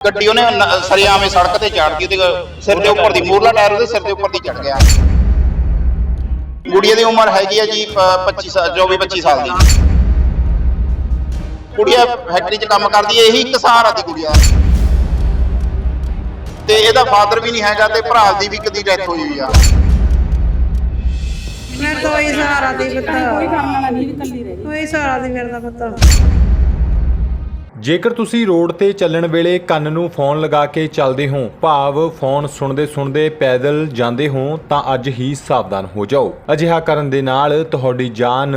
ਗੱਡੀ ਉਹਨੇ ਨ- ਸਰਿਆਵੇਂ ਸੜਕ ਤੇ ਚਾੜਤੀ ਉਹਦੇ ਸਿਰ ਦੇ ਉੱਪਰ ਦੀ ਮੂਰਲਾ ਟਾਇਰ ਉਹਦੇ ਸਿਰ ਦੇ ਉੱਪਰ ਦੀ ਚੜ ਗਿਆ। ਗੁੜੀਆ ਦੀ ਉਮਰ ਹੈਗੀ ਆ ਜੀ ਪ- 25 ਸਾਲ 24 25 ਸਾਲ ਦੀ। ਕੁੜੀਆ ਫੈਕਟਰੀ 'ਚ ਕੰਮ ਕਰਦੀ ਹੈ ਇਹੀ ਇੱਕ ਸਹਾਰਾ ਦੀ ਕੁੜੀਆ ਤੇ ਇਹਦਾ ਫਾਦਰ ਵੀ ਨਹੀਂ ਹੈਗਾ ਤੇ ਭਰਾ ਦੀ ਵੀ ਕਦੀ ਡੈਥ ਹੋਈ ਹੋਈ ਆ। ਮੈਂ ਤਾਂ ਹੀ ਸਹਾਰਾ ਦੀ ਪੁੱਤ। ਕੋਈ ਕੰਮ ਵਾਲਾ ਨਹੀਂ ਇਕੱਲੀ ਰਹਿ ਕੋਈ ਸਹਾਰਾ ਦੀ ਮੇਰੇ ਦਾ ਪੁੱਤ। ਜੇਕਰ ਤੁਸੀਂ ਰੋਡ ਤੇ ਚੱਲਣ ਵੇਲੇ ਕੰਨ ਨੂੰ ਫੋਨ ਲਗਾ ਕੇ ਚੱਲਦੇ ਹੋ, ਭਾਵ ਫੋਨ ਸੁਣਦੇ ਸੁਣਦੇ ਪੈਦਲ ਜਾਂਦੇ ਹੋ, ਤਾਂ ਅੱਜ ਹੀ ਸਾਵਧਾਨ ਹੋ ਜਾਓ। ਅਜਿਹਾ ਕਰਨ ਦੇ ਨਾਲ ਤੁਹਾਡੀ ਜਾਨ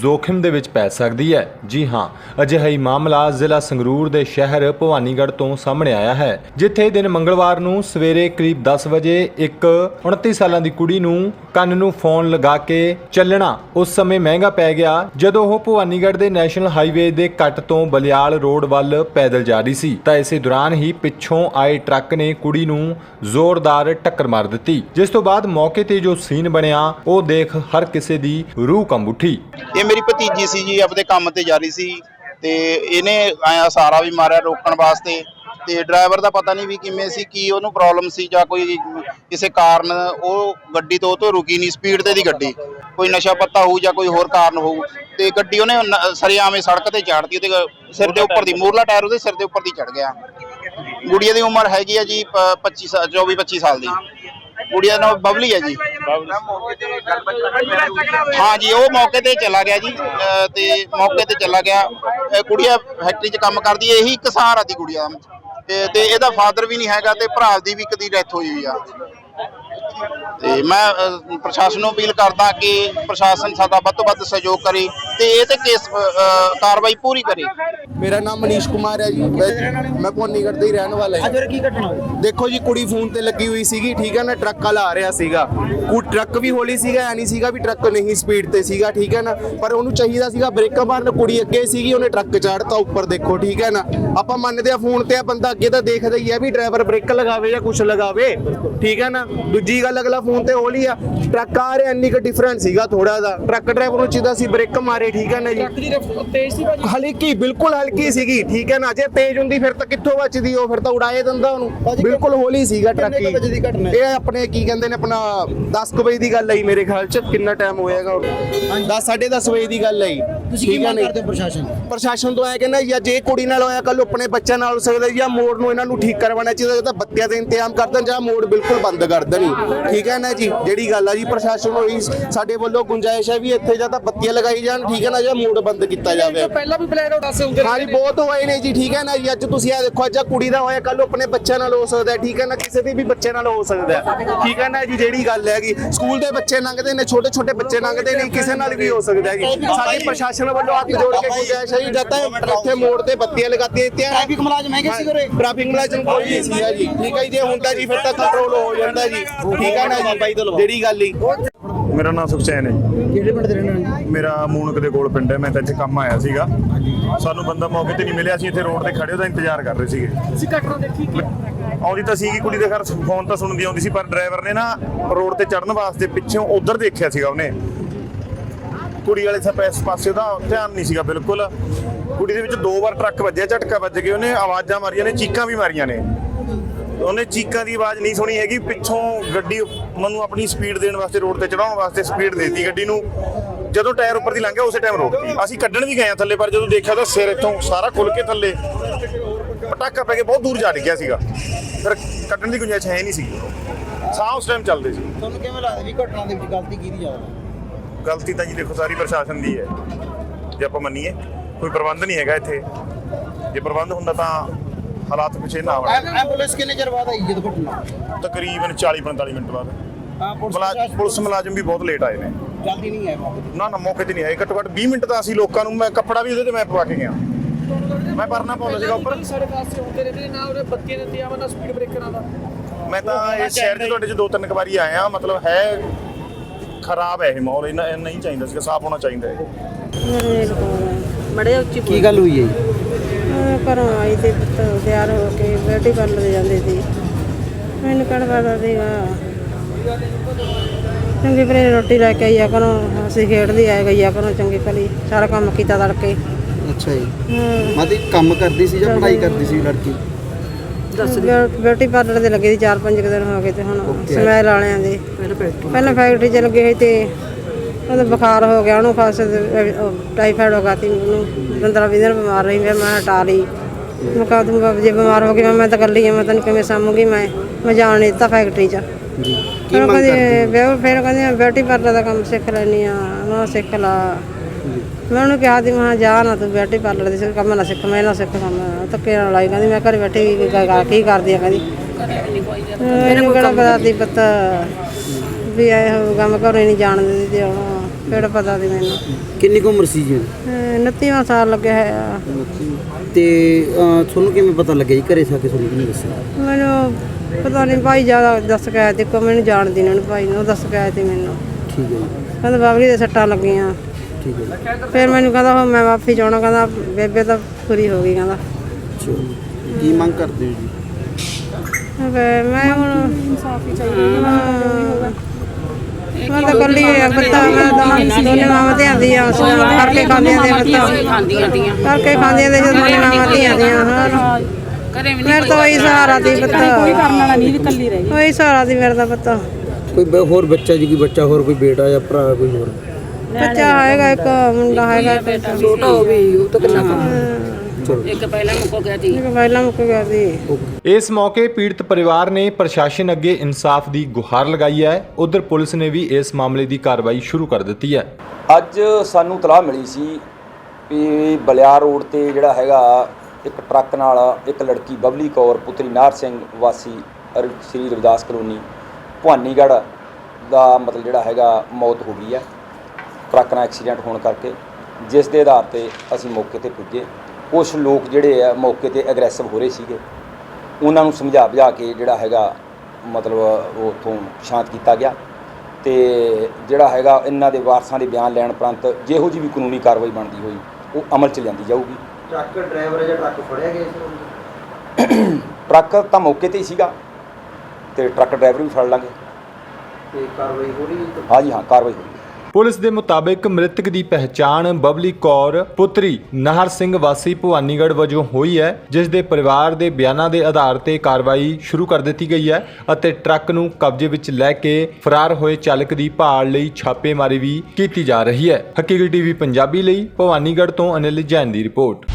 ਜ਼ੋਖਿਮ ਦੇ ਵਿੱਚ ਪੈ ਸਕਦੀ ਹੈ। ਜੀ ਹਾਂ, ਅਜਿਹਾ ਹੀ ਮਾਮਲਾ ਜ਼ਿਲ੍ਹਾ ਸੰਗਰੂਰ ਦੇ ਸ਼ਹਿਰ ਭਵਾਨੀਗੜ੍ਹ ਤੋਂ ਸਾਹਮਣੇ ਆਇਆ ਹੈ, ਜਿੱਥੇ ਦਿਨ ਮੰਗਲਵਾਰ ਨੂੰ ਸਵੇਰੇ ਕਰੀਬ 10 ਵਜੇ ਇੱਕ 29 ਸਾਲਾਂ ਦੀ ਕੁੜੀ ਨੂੰ ਕੰਨ ਨੂੰ ਫੋਨ ਲਗਾ ਕੇ ਚੱਲਣਾ ਉਸ ਸਮੇਂ ਮਹਿੰਗਾ ਪੈ ਗਿਆ, ਜਦੋਂ ਉਹ ਭਵਾਨੀਗੜ੍ਹ ਦੇ ਨੈਸ਼ਨਲ ਹਾਈਵੇ ਦੇ ਕੱਟ ਤੋਂ ਬਲਿਆਲ ਰੋਡ ਵੱਲ ਪੈਦਲ ਜਾ ਰਹੀ ਸੀ, ਤਾਂ ਇਸੇ ਦੌਰਾਨ ਹੀ ਪਿੱਛੋਂ ਆਏ ਟਰੱਕ ਨੇ ਕੁੜੀ ਨੂੰ ਜ਼ੋਰਦਾਰ ਟੱਕਰ ਮਾਰ ਦਿੱਤੀ। ਜਿਸ ਤੋਂ ਬਾਅਦ ਮੌਕੇ ਤੇ ਜੋ ਸੀਨ ਬਣਿਆ, ਉਹ ਦੇਖ ਹਰ ਕਿਸੇ ਦੀ ਰੂਹ ਕੰਬ ਉੱਠੀ। ਇਹ ਮੇਰੀ ਭਤੀਜੀ ਸੀ ਜੀ, ਆਪਦੇ ਕੰਮ ਤੇ ਜਾ ਰਹੀ ਸੀ ਤੇ ਇਹਨੇ ਆਇਆ ਸਾਰਾ ਵੀ ਮਾਰਿਆ ਰੋਕਣ ਵਾਸਤੇ ਤੇ ਡਰਾਈਵਰ ਦਾ ਪਤਾ ਨਹੀਂ ਵੀ ਕਿਵੇਂ ਸੀ, ਕੀ ਉਹਨੂੰ ਪ੍ਰੋਬਲਮ ਸੀ ਜਾਂ ਕੋਈ ਕਿਸੇ ਕਾਰਨ ਉਹ ਗੱਡੀ ਤੋਂ ਉਹ ਤੋਂ ਰੁਕੀ ਨਹੀਂ ਸਪੀਡ ਤੇ ਦੀ ਗੱਡੀ। ਕੋਈ ਨਸ਼ਾ ਪੱਤਾ ਹੋਊ ਜਾਂ ਕੋਈ ਹੋਰ ਕਾਰਨ ਹੋਊ ਤੇ ਗੱਡੀ ਉਹਨੇ ਨ- ਸਰਿਆਵੇਂ ਸੜਕ ਤੇ ਚਾੜਤੀ ਉਹਦੇ ਸਿਰ ਦੇ ਉੱਪਰ ਦੀ ਮੂਰਲਾ ਟਾਇਰ ਉਹਦੇ ਸਿਰ ਦੇ ਉੱਪਰ ਦੀ ਚੜ ਗਿਆ। ਗੁੜੀਆ ਦੀ ਉਮਰ ਹੈਗੀ ਆ ਜੀ ਪ- 25 ਸਾਲ 24 25 ਸਾਲ ਦੀ। ਗੁੜੀਆ ਦਾ ਨਾਮ ਬਬਲੀ ਹੈ ਜੀ। ਹਾਂ ਜੀ ਉਹ ਮੌਕੇ ਤੇ ਚਲਾ ਗਿਆ ਜੀ ਅਹ ਤੇ ਮੌਕੇ ਤੇ ਚਲਾ ਗਿਆ। ਅਹ ਕੁੜੀਆ ਫੈਕਟਰੀ 'ਚ ਕੰਮ ਕਰਦੀ ਹੈ ਇਹੀ ਇੱਕ ਸਹਾਰਾ ਦੀ। ਕੁੜੀਆ ਤੇ ਤੇ ਇਹਦਾ ਫਾਦਰ ਵੀ ਨਹੀਂ ਹੈਗਾ ਤੇ ਭਰਾ ਦੀ ਵੀ ਕਦੀ ਡੈਥ ਹੋਈ ਹੋਈ ਆ। ਤੇ ਮੈਂ ਪ੍ਰਸ਼ਾਸਨ ਨੂੰ ਅਪੀਲ ਕਰਦਾ ਕਿ ਪ੍ਰਸ਼ਾਸਨ ਸਾਡਾ ਵੱਧ ਤੋਂ ਵੱਧ ਸਹਿਯੋਗ ਕਰੇ ਤੇ ਇਹ ਤੇ ਕੇਸ ਕਾਰਵਾਈ ਪੂਰੀ ਕਰੇ। ਮੇਰਾ ਨਾਮ ਮਨੀਸ਼ ਕੁਮਾਰ ਹੈ ਜੀ। ਮੈਂ ਮੈਂ ਪੋਨੀਗੜ੍ਹ ਦਾ ਹੀ ਰਹਿਣ ਵਾਲਾ ਹਾਂ। ਅੱਜ ਕੀ ਘਟਨਾ ਹੋਈ? ਦੇਖੋ ਜੀ ਕੁੜੀ ਫੋਨ ਤੇ ਲੱਗੀ ਹੋਈ ਸੀਗੀ ਠੀਕ ਹੈ ਨਾ? ਟਰੱਕ ਵਾਲਾ ਆ ਰਿਹਾ ਸੀਗਾ। ਉਹ ਟਰੱਕ ਵੀ ਹੌਲੀ ਸੀਗਾ ਐ ਨਹੀਂ ਸੀਗਾ ਵੀ ਟਰੱਕ ਨਹੀਂ ਸਪੀਡ ਤੇ ਸੀਗਾ ਠੀਕ ਹੈ ਨਾ? ਪਰ ਉਹਨੂੰ ਚਾਹੀਦਾ ਸੀਗਾ ਬ੍ਰੇਕਾਂ ਮਾਰਨ। ਕੁੜੀ ਅੱਗੇ ਸੀਗੀ ਉਹਨੇ ਟਰੱਕ ਚਾੜਤਾ ਉੱਪਰ ਦੇਖੋ ਠੀਕ ਹੈ ਨਾ? ਆਪਾਂ ਮੰਨਦੇ ਆ ਫੋਨ ਤੇ ਆ ਬੰਦਾ ਅੱਗੇ ਤਾਂ ਦੇਖਦਾ ਹੀ ਆ ਵੀ ਡਰਾਈਵਰ ਬ੍ਰੇਕ ਲਗਾਵੇ ਜਾਂ ਕੁਝ ਲਗਾਵੇ ਠੀਕ ਹੈ ਨਾ? ਦੂਜੀ ਗੱਲ ਅਗਲਾ ਫੋਨ ਤੇ ਹੌਲੀ ਆ। ਟਰੱਕ ਆ ਰਿਹਾ ਇੰਨੀ ਕੁ ਡਿਫਰੈਂਸ ਸੀਗਾ ਥੋੜਾ ਦਾ ਟਰੱਕ ਡਰਾਈਵਰ ਨੂੰ ਚਾਹੀਦਾ ਸੀ ਬ੍ਰੇਕ ਮਾਰੇ ਠੀਕ ਹੈ ਨਾ ਜੀ? ਦੀ ਰਫਤਾਰ ਤੇਜ਼ ਸੀ ਭਾਜੀ? ਹਲਕੀ ਬਿਲਕੁਲ ਹਲਕੀ ਸੀਗੀ ਠੀਕ ਹੈ ਨਾ? ਜੇ ਤੇਜ਼ ਹੁੰਦੀ ਫਿਰ ਤਾਂ ਕਿੱਥੋਂ ਬਚਦੀ ਉਹ? ਫਿਰ ਤਾਂ ਉਡਾਏ ਦਿੰਦਾ ਉਹਨੂੰ। ਬਿਲਕੁਲ ਹੌਲੀ ਸੀਗਾ ਟਰੱਕ ਕਿੰਨੇ ਕੁ ਵਜੇ ਦੀ ਘਟਨਾ? ਇਹ ਆਪਣੇ ਕੀ ਕਹਿੰਦੇ ਨੇ ਆਪਣਾ 10 ਕੁ ਵਜੇ ਦੀ ਗੱਲ ਜੀ ਮੇਰੇ ਖਿਆਲ ਚ। ਕਿੰਨਾ ਟਾਈਮ ਹੋਏਗਾ 10 10:30 ਵਜੇ ਦੀ ਗੱਲ ਜੀ। ਤੁਸੀਂ ਕੀ ਹੈ ਮੰਗ ਕਰਦੇ ਹੋ ਪ੍ਰਸ਼ਾਸਨ? ਪ੍ਰਸ਼ਾਸਨ ਤੋਂ ਆਇਆ ਕਹਿੰਦਾ ਜਾਂ ਜੇ ਕੁੜੀ ਨਾਲ ਹੋਇਆ ਕੱਲ ਆਪਣੇ ਬੱਚਿਆਂ ਨਾਲ ਹੋ ਸਕਦਾ ਜਾਂ ਮੋੜ ਨੂੰ ਇਹਨਾਂ ਨੂੰ ਠੀਕ ਕਰਵਾਉਣਾ ਚਾਹੀਦਾ ਜਾਂ ਤਾਂ ਬੱਤੀਆਂ ਦਾ ਇੰਤਜ਼ਾਮ ਕਰ ਦੇਣ ਜਾਂ ਮੋੜ ਬਿਲਕੁਲ ਬੰਦ ਕਰ ਦੇਣ ਠੀਕ ਹੈ ਨਾ ਜੀ? ਜਿਹੜੀ ਗੱਲ ਆ ਜੀ ਪ੍ਰਸ਼ਾਸਨ ਇਹੀ ਸਾਡੇ ਵੱਲੋਂ ਗੁੰਜਾਇਸ਼ ਹੈ ਵੀ ਇੱਥੇ ਜਾਂ ਤਾਂ ਬੱਤੀਆਂ ਲਗਾਈ ਜਾਣ ਠੀਕ ਹੈ ਨਾ ਜਾਂ ਮੋੜ ਬੰਦ ਕੀਤਾ ਜਾਵੇ। ਪਹਿਲਾਂ ਵੀ ਬਲੈਕ ਆਊਟ ਆਸੇ ਹੁੰਦੇ ਹਾਂਜੀ ਬਹੁਤ ਹੋਏ ਨੇ ਜੀ ਠੀਕ ਹੈ ਨਾ ਜੀ? ਅੱਜ ਤੁਸੀਂ ਇਹ ਦੇਖੋ ਅੱਜ ਕੁੜੀ ਦਾ ਹੋਇਆ ਕੱਲ ਆਪਣੇ ਬੱਚਿਆਂ ਨਾਲ ਹੋ ਸਕਦਾ ਹੈ, ਠੀਕ ਹੈ ਨਾ? ਕਿਸੇ ਦੇ ਵੀ ਬੱਚੇ ਨਾਲ ਹੋ ਸਕਦਾ। ਹੈ। ਠੀਕ ਹੈ ਨਾ ਜੀ ਜਿਹੜੀ ਗੱਲ ਹੈਗੀ ਸਕੂਲ ਦੇ ਬੱਚੇ ਲੰਘਦੇ ਨੇ ਛੋਟੇ ਛੋਟੇ ਬੱਚੇ ਲੰਘਦੇ ਨੇ ਕਿਸੇ ਨਾਲ ਵੀ ਹੋ ਸਕਦਾ ਹੈ ਜੀ। ਸਾਡੇ ਪ੍ਰਸ਼ਾਸਨ ਵੱਲੋਂ ਹੱਥ ਜੋੜ ਕੇ ਗੁਜ਼ਾਰਿਸ਼ ਹੈ ਜੀ ਜਦ ਤੱਕ ਇੱਥੇ ਮੋੜ ਤੇ ਬੱਤੀਆਂ ਲਗਾਤੀਆਂ ਦਿੱਤੀਆਂ ਟ੍ਰੈਫਿਕ ਮੁਲਾਜ਼ਮ ਹੈਗੇ ਸੀ ਉਰੇ? ਟ੍ਰੈਫਿਕ ਮੁਲਾਜ਼ਮ ਕੋਈ ਨਹੀਂ ਸੀਗਾ ਜੀ। ਠੀਕ ਹੈ ਜੀ ਹੁੰਦਾ ਜੀ ਫਿਰ ਤਾਂ ਕੰਟਰੋਲ ਹੋ ਜਾਂਦਾ ਜੀ। ਠੀਕ ਹੈ ਨਾ ਜੀ ਜਿਹੜੀ ਗੱਲ ਹੀ। ਮੇਰਾ ਨਾਮ ਸੁਖਚੈਨ ਹੈ। ਕਿਹੜੇ ਪਿੰਡ ਦੇ ਰਹਿਣ ਵਾਲੇ ਮੇਰਾ ਮੂਨਕ ਦੇ ਕੋਲ ਪਿੰਡ ਹੈ ਮੈਂ ਤਾਂ ਇੱਥੇ ਕੰਮ ਆਇਆ ਸੀਗਾ। ਸਾਨੂੰ ਬੰਦਾ ਮੌਕੇ ਤੇ ਨਹੀਂ ਮਿਲਿਆ ਸੀ ਇੱਥੇ ਰੋਡ ਤੇ ਖੜੇ ਉਹਦਾ ਇੰਤਜ਼ਾਰ ਕਰ ਰਹੇ ਸੀਗੇ। ਤੁਸੀਂ ਘਟਨਾ ਦੇਖੀ ਕੀ ਆਉਂਦੀ ਤਾਂ ਸੀਗੀ ਕੁੜੀ ਦੇ ਘਰ ਫੋਨ ਤਾਂ ਸੁਣਦੀ ਆਉਂਦੀ ਸੀ ਪਰ ਡਰਾਈਵਰ ਨੇ ਨਾ ਰੋਡ ਤੇ ਚੜਨ ਵਾਸਤੇ ਪਿੱਛੋਂ ਉਧਰ ਦੇਖਿਆ ਸੀਗਾ ਉਹਨੇ। ਕੁੜੀ ਵਾਲੇ ਸਭ ਪਾਸੇ ਉਹਦਾ ਧਿਆਨ ਨਹੀਂ ਸੀਗਾ ਬਿਲਕੁਲ। ਕੁੜੀ ਦੇ ਵਿੱਚ ਦੋ ਵਾਰ ਟਰੱਕ ਵੱਜਿਆ, ਝਟਕਾ ਵੱਜ ਕੇ ਉਹਨੇ ਆਵਾਜ਼ਾਂ ਮਾਰੀਆਂ ਨੇ, ਚੀਕਾਂ ਵੀ ਮਾਰੀਆਂ ਨੇ। ਉਹਨੇ ਚੀਕਾਂ ਦੀ ਆਵਾਜ਼ ਨਹੀਂ ਸੁਣੀ ਹੈਗੀ, ਪਿੱਛੋਂ ਗੱਡੀ ਮੈਨੂੰ ਆਪਣੀ ਸਪੀਡ ਦੇਣ ਵਾਸਤੇ ਰੋਡ ਤੇ ਚੜਾਉਣ ਵਾਸਤੇ ਸਪੀਡ ਦੇਤੀ ਗੱਡੀ ਨੂੰ। ਜਦੋਂ ਟਾਇਰ ਉੱਪਰ ਦੀ ਲੰਘ ਉਸੇ ਟਾਈਮ ਰੋਕਤੀ। ਅਸੀਂ ਕੱਢਣ ਵੀ ਗਏ ਆ ਥੱਲੇ, ਪਰ ਜਦੋਂ ਦੇਖਿਆ ਤਾਂ ਸਿਰ ਇੱਥੋਂ ਸਾਰਾ ਖੁੱਲ ਕੇ ਥੱਲੇ। ਪਟਾਕਾ ਪੈ ਕੇ ਬਹੁਤ ਦੂਰ ਜਾ ਡਿੱਗਿਆ ਸੀਗਾ। ਫਿਰ ਕੱਢਣ ਦੀ ਗੁੰਜਾਇਸ਼ ਹੈ ਨਹੀਂ ਸੀ। ਸਾਹ ਉਸ ਟਾਈਮ ਚੱਲਦੇ ਸੀ। ਤੁਹਾਨੂੰ ਕਿਵੇਂ ਲੱਗਦਾ ਵੀ ਘਟਨਾ ਦੇ ਵਿੱਚ ਗਲਤੀ ਕੀਤੀ ਜਾਵੇ ਗਲਤੀ ਤਾਂ ਜੀ ਦੇਖੋ ਸਾਰੀ ਪ੍ਰਸ਼ਾਸਨ ਦੀ ਹੈ ਜੇ ਆਪਾਂ ਮੰਨੀਏ ਕੋਈ ਪ੍ਰਬੰਧ ਨਹੀਂ ਹੈਗਾ ਇੱਥੇ। ਜੇ ਪ੍ਰਬੰਧ ਹੁੰਦਾ ਤਾਂ ਹਾਲਾਤ ਕੁਛ ਇਹ ਨਾ ਹੋਣ ਐਂਬੂਲੈਂਸ ਕਿੰਨੇ ਚਿਰ ਬਾਅਦ ਆਈ ਜਦੋਂ ਘਟਨਾ? ਤਕਰੀਬਨ 40 45 ਮਿੰਟ ਬਾਅਦ। ਹਾਂ ਪੁਲਿਸ ਮੁਲਾਜ਼ਮ ਵੀ ਬਹੁਤ ਲੇਟ ਆਏ ਨੇ। ਜਲਦੀ ਨਹੀਂ ਹੈ ਮੌਕੇ ਤੇ। ਨਾ ਨਾ ਮੌਕੇ ਤੇ ਨਹੀਂ ਆਏ। ਘੱਟੋ ਘੱਟ 20 ਮਿੰਟ ਤਾਂ ਅਸੀਂ ਲੋਕਾਂ ਨੂੰ ਮੈਂ ਕੱਪੜਾ ਵੀ ਉਹਦੇ ਤੇ ਮੈਂ ਪਵਾ ਕੇ ਗਿਆ। ਮੈਂ ਪਰਨਾ ਪਾਉਂਦਾ ਸੀਗਾ ਉੱਪਰ। ਸਾਡੇ ਪਾਸੇ ਹੁੰਦੇ ਰਹਿੰਦੇ ਨੇ, ਨਾ ਉਹਦੇ ਬੱਤੀਆਂ ਦੇ ਇੰਤਜ਼ਾਮ ਨਾ ਸਪੀਡ ਬ੍ਰੇਕਰਾਂ ਦਾ ਮੈਂ ਤਾਂ ਇਸ ਸ਼ਹਿਰ 'ਚ ਤੁਹਾਡੇ 'ਚ ਦੋ ਤਿੰਨ ਕੁ ਵਾਰੀ ਆਇਆ ਮਤਲਬ ਹੈ ਖਰਾਬ ਹੈ ਇਹ ਮਾਹੌਲ ਇਹਨਾਂ ਇਹ ਨਹੀਂ ਚਾਹੀਦਾ ਸੀਗਾ ਸਾਫ਼ ਹੋਣਾ ਚਾਹੀਦਾ ਹੈ ਬੜੇ ਉੱਚੀ ਕੀ ਗੱਲ ਹੋਈ ਹੈ ਜੀ? ਮੈਂ ਘਰੋਂ ਆਈ ਤੇ ਪੁੱਤ ਤਿਆਰ ਹੋ ਕੇ ਬਿਊਟੀ ਪਾਰਲਰ ਜਾਂਦੇ ਸੀ। ਮੈਨੂੰ ਕਿਹੜਾ ਪਤਾ ਸੀਗਾ। ਚੰਗੀ ਭਲੀ ਰੋਟੀ ਲੈ ਕੇ ਆਈਆ ਕਰੋ ਅਸੀਂ ਖੇਡਦੀ ਆਏ ਗਈਆ ਕਰੋ ਚੰਗੀ ਭਲੀ ਸਾਰਾ ਕੰਮ ਕੀਤਾ ਤੜਕੇ। ਅੱਛਾ ਜੀ। ਹਾਂ। ਮਾਤੇ ਕੰਮ ਕਰਦੀ ਸੀ ਜਾਂ ਪੜ੍ਹਾਈ ਕਰਦੀ ਸੀ ਲੜਕੀ? ਬਿਊਟੀ ਪਾਰਲਰ ਦੇ ਲੱਗੇ ਸੀ 4-5 ਦਿਨ ਹੋ ਗਏ ਤੇ ਹੁਣ ਸਮੈਲ ਵਾਲਿਆਂ ਦੇ। ਪਹਿਲਾਂ ਫੈਕਟਰੀ 'ਚ ਲੱਗੇ ਸੀ ਤੇ ਉਹਦਾ ਬੁਖਾਰ ਹੋ ਗਿਆ ਉਹਨੂੰ ਫਸ ਟਾਈਫਾਇਡ ਹੋ ਗਿਆ ਤੀ ਉਹਨੂੰ 15 20 ਦਿਨ ਬਿਮਾਰ ਰਹੀ ਫਿਰ ਮੈਂ ਹਟਾ ਲਈ। ਮੈਂ ਕਿਹਾ ਤੂੰ ਬਾਬਾ ਜੇ ਬਿਮਾਰ ਹੋ ਗਈ ਮੈਂ ਤਾਂ ਇਕੱਲੀ ਹਾਂ ਮੈਂ ਤੈਨੂੰ ਕਿਵੇਂ ਸਾਂਭੂਗੀ ਮੈਂ ਮੈਂ ਜਾਣ ਨਹੀਂ ਦਿੱਤਾ ਫੈਕਟਰੀ 'ਚ। ਜੀ। ਕਹਿੰਦੀ ਵਿਆਹ ਫਿਰ ਕਹਿੰਦੀ ਮੈਂ ਬਿਊਟੀ ਪਾਰਲਰ ਦਾ ਕੰਮ ਸਿੱਖ ਲੈਣੀ ਆ ਮੈਂ ਸਿੱਖ ਲਾ। ਮੈਂ ਉਹਨੂੰ ਕਿਹਾ ਸੀ ਮੈਂ ਜਾ ਨਾ ਤੂੰ ਬਿਊਟੀ ਪਾਰਲਰ ਦੇ ਸਿੱਖ ਕੰਮ ਨਾ ਸਿੱਖ ਮੈਂ ਨਾ ਸਿੱਖ ਕੰਮ। ਧੱਕੇ ਨਾਲ ਲਾਈ ਕਹਿੰਦੀ ਮੈਂ ਘਰੇ ਬੈਠੀ ਕੀ ਕਰਦੀ ਆ ਕਹਿੰਦੀ। ਮੈਨੂੰ ਕਿਹੜਾ ਪਤਾ ਸੀ ਪਤਾ ਵੀ ਇਹ ਹੋਊਗਾ ਮੈਂ ਘਰੇ ਨਹੀਂ ਜਾਣ ਦਿੰਦੀ ਤੇ ਹੁਣ ਕਿਹੜਾ ਪਤਾ ਸੀ ਮੈਨੂੰ। ਕਿੰਨੀ ਕੁ ਉਮਰ ਸੀ ਜੀ? ਅਹ 29ਵਾਂ ਸਾਲ ਲੱਗਿਆ ਹੋਇਆ। ਤੇ ਅਹ, ਤੁਹਾਨੂੰ ਕਿਵੇਂ ਪਤਾ ਲੱਗਿਆ ਜੀ ਘਰੇ ਸਾ ਕੇ ਤੁਹਾਨੂੰ ਕਿਹਨੇ ਦੱਸਿਆ? ਮੈਨੂੰ ਪਤਾ ਨਹੀਂ ਭਾਈ ਜ਼ਿਆਦਾ ਦੱਸ ਕੇ ਆਇਆ ਤੇ ਕੋ ਮੈਨੂੰ ਜਾਣਦੀ ਨਹੀਂ ਉਹਨੂੰ ਭਾਈ ਨੂੰ ਉਹ ਦੱਸ ਕੇ ਆਇਆ ਤੇ ਮੈਨੂੰ। ਠੀਕ ਹੈ ਜੀ। ਕਹਿੰਦਾ ਬਾਬਲੀ ਦੇ ਸੱਟਾਂ ਲੱਗੀਆਂ। ਠੀਕ ਹੈ ਜੀ। ਫਿਰ ਮੈਨੂੰ ਕਹਿੰਦਾ ਹੋ ਮੈਂ ਵਾਪਸ ਜਾਣਾ ਕਹਿੰਦਾ ਬੇਬੇ ਤਾਂ ਪੂਰੀ ਹੋ ਗਈ ਕਹਿੰਦਾ। ਚਲੋ ਕੀ ਮੰਗ ਕਰਦੇ ਹੋ ਜੀ? ਫਿਰ ਮੈਂ ਹੁਣ ਇਨਸਾਫੀ ਚਾਹੀਦਾ ਮੈਂ ਤਾਂ ਕੱਲੀ ਆ ਬੱਤਾ ਮੈਂ ਤਾਂ ਦੋਨੇ ਮਾਵਾਂ ਤੇ ਆਂਦੀ ਆ ਕਰਕੇ ਖਾਂਦੀਆਂ ਦੇ ਬੱਤਾ। ਖਾਂਦੀਆਂ ਤੀਆਂ ਕਰਕੇ ਖਾਂਦੀਆਂ ਦੇ ਜਦੋਂ ਦੋਨੇ ਮਾਵਾਂ ਤੇ ਆਂਦੀਆਂ ਹਾਂ। ਘਰੇ ਵੀ ਮੇਰੇ ਤਾਂ ਉਹੀ ਸਹਾਰਾ ਦੀ ਬੱਤਾ। ਕੋਈ ਕਰਨ ਵਾਲਾ ਨਹੀਂ ਇਕੱਲੀ ਰਹਿ ਗਈ। ਉਹੀ ਸਹਾਰਾ ਦੀ ਮੇਰੇ ਦਾ ਬੱਤਾ। ਕੋਈ ਬ- ਹੋਰ ਬੱਚਾ ਜੀ ਕੋਈ ਬੱਚਾ ਹੋਰ ਕੋਈ ਬੇਟਾ ਜਾਂ ਭਰਾ ਕੋਈ ਹੋਰ? ਬੱਚਾ ਹੈਗਾ ਇੱਕ ਮੁੰਡਾ। ਹੈਗਾ ਇੱਕ ਛੋਟਾ ਹੋ ਵੀ ਉਹ ਤਾਂ ਕਿੰਨਾ ਇੱਕ ਪਹਿਲਾਂ ਮੁੱਕੋ ਗਿਆ ਸੀ। ਪਹਿਲਾਂ ਮੁੱਕ ਗਿਆ ਸੀ। ਇਸ ਮੌਕੇ ਪੀੜਤ ਪਰਿਵਾਰ ਨੇ ਪ੍ਰਸ਼ਾਸਨ ਅੱਗੇ ਇਨਸਾਫ ਦੀ ਗੁਹਾਰ ਲਗਾਈ ਹੈ। ਉਧਰ ਪੁਲਿਸ ਨੇ ਵੀ ਇਸ ਮਾਮਲੇ ਦੀ ਕਾਰਵਾਈ ਸ਼ੁਰੂ ਕਰ ਦਿੱਤੀ ਹੈ। ਅੱਜ ਸਾਨੂੰ ਤਲਾਹ ਮਿਲੀ ਸੀ ਵੀ ਬਲਿਆਰ ਰੋਡ ਤੇ ਜਿਹੜਾ ਹੈਗਾ ਇੱਕ ਟਰੱਕ ਨਾਲ ਇੱਕ ਲੜਕੀ ਬਬਲੀ ਕੌਰ ਪੁੱਤਰੀ ਨਾਰ ਸਿੰਘ ਵਾਸੀ ਅਰ- ਸ੍ਰੀ ਰਵਿਦਾਸ ਕਲੋਨੀ ਭਵਾਨੀਗੜ੍ਹ ਦਾ ਮਤਲਬ ਜਿਹੜਾ ਹੈਗਾ ਮੌਤ ਹੋ ਗਈ ਹੈ। ਟਰੱਕ ਨਾਲ ਐਕਸੀਡੈਂਟ ਹੋਣ ਕਰਕੇ ਜਿਸ ਦੇ ਆਧਾਰ ਤੇ ਅਸੀਂ ਮੌਕੇ ਤੇ ਪੁੱਜੇ। ਕੁਝ ਲੋਕ ਜਿਹੜੇ ਆ ਮੌਕੇ ਤੇ ਐਗਰੈਸਿਵ ਹੋ ਰਹੇ ਸੀਗੇ। ਉਹਨਾਂ ਨੂੰ ਸਮਝਾ ਬੁਝਾ ਕੇ ਜਿਹੜਾ ਹੈਗਾ ਮਤਲਬ ਉਹ ਉੱਥੋਂ ਸ਼ਾਂਤ ਕੀਤਾ ਗਿਆ ਤੇ ਜਿਹੜਾ ਹੈਗਾ ਇਹਨਾਂ ਦੇ ਵਾਰਸਾਂ ਦੇ ਬਿਆਨ ਲੈਣ ਉਪਰੰਤ ਜਿਹੋ ਜਿਹੀ ਵੀ ਕਾਨੂੰਨੀ ਕਾਰਵਾਈ ਬਣਦੀ ਹੋਈ ਉਹ ਅਮਲ ਚ ਲਿਆਂਦੀ ਜਾਊਗੀ। ਟਰੱਕ ਡਰਾਈਵਰ ਜਾਂ ਟਰੱਕ ਫੜਿਆ ਗਿਆ ਸੀ ਟਰੱਕ ਤਾਂ ਮੌਕੇ ਤੇ ਹੀ ਸੀਗਾ ਤੇ ਟਰੱਕ ਡਰਾਈਵਰ ਵੀ ਫੜ ਲਾਂਗੇ। ਤੇ ਕਾਰਵਾਈ ਹੋ ਰਹੀ ਹੈ ਹਾਂਜੀ ਹਾਂ ਕਾਰਵਾਈ ਹੋਈ ਪੁਲਿਸ ਦੇ ਮੁਤਾਬਿਕ ਮ੍ਰਿਤਕ ਦੀ ਪਹਿਚਾਣ ਬਬਲੀ ਕੌਰ, ਪੁੱਤਰੀ ਨਹਰ ਸਿੰਘ ਵਾਸੀ ਭਵਾਨੀਗੜ੍ਹ ਵਜੋਂ ਹੋਈ ਹੈ, ਜਿਸ ਦੇ ਪਰਿਵਾਰ ਦੇ ਬਿਆਨਾਂ ਦੇ ਆਧਾਰ ਤੇ ਕਾਰਵਾਈ ਸ਼ੁਰੂ ਕਰ ਦਿੱਤੀ ਗਈ ਹੈ ਅਤੇ ਟਰੱਕ ਨੂੰ ਕਬਜ਼ੇ ਵਿੱਚ ਲੈ ਕੇ ਫਰਾਰ ਹੋਏ ਚਾਲਕ ਦੀ ਭਾਲ ਲਈ ਛਾਪੇਮਾਰੀ ਵੀ ਕੀਤੀ ਜਾ ਰਹੀ ਹੈ। ਹਕੀਕੀ ਟੀਵੀ ਪੰਜਾਬੀ ਲਈ ਭਵਾਨੀਗੜ੍ਹ ਤੋਂ ਅਨਿਲ ਜੈਨ ਦੀ ਰਿਪੋਰਟ।